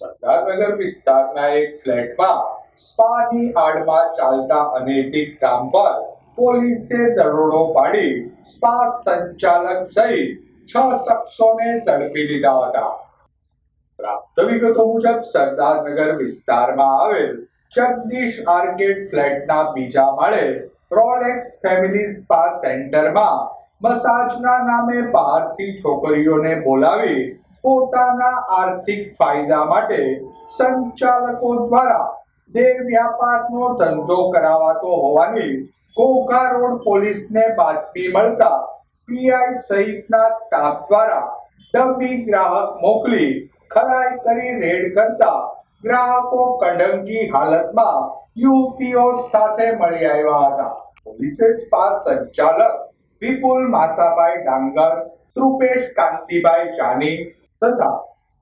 સરદારનગર વિસ્તારના એક ફ્લેટમાં સ્પાની આડમાં ચાલતા અનૈતિક કામ પર પોલીસે દરોડો પાડી સ્પા સંચાલક સહિત છ શખ્સોને ઝડપી લીધા હતા. પ્રાપ્ત વિગતો મુજબ સરદારનગર વિસ્તારમાં આવેલ જગદીશ આર્કેડ ફ્લેટના બીજા માળે રોલેક્સ ફેમિલી સ્પા સેન્ટરમાં મસાજના નામે બહારથી છોકરીઓને બોલાવી પોતાના આર્થિક ફાયદા માટે સંચાલકો દ્વારા દેહ વ્યાપારનો ધંધો કરાવાતો હોવાની ઘોઘા રોડ પોલીસને બાતમી મળતા પીઆઈ સહિતના સ્ટાફ દ્વારા ડમી ગ્રાહક મોકલી ખરાઈ કરી રેડ કરતા ગ્રાહકો કડંકી હાલતમાં યુવતીઓ સાથે મળી આવ્યા હતા. પોલીસે સ્પા સંચાલક વિપુલ માસાભાઈ ડાંગર કૃપેશ કાંતિભાઈ જાની તથા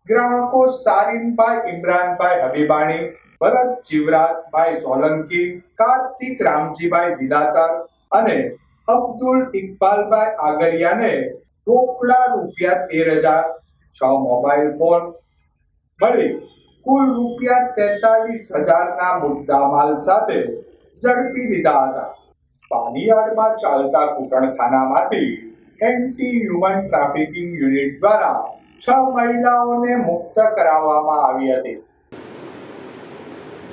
ગ્રાહકો સારીનભાઈ ઇમરાનભાઈ હબીબાણી ભરત જીવરાજભાઈ સોલંકી, કાર્તિક રામજીભાઈ દિલાતર અને અબ્દુલ ઇકબાલભાઈ આગરિયાને રોકડા રૂપિયા તેર હજાર, છ મોબાઈલ ફોન મળી. કુલ રૂપિયા તેતાલીસ હજારના મુદ્દામાલ સાથે ઝડપી લીધા હતા. સ્પાનિયાર્ડમાં ચાલતા કૂટણખાનામાંથી એન્ટી હ્યુમન ટ્રાફિકિંગ યુનિટ દ્વારા છ મહિલાઓને મુક્ત કરાવવામાં આવી હતી.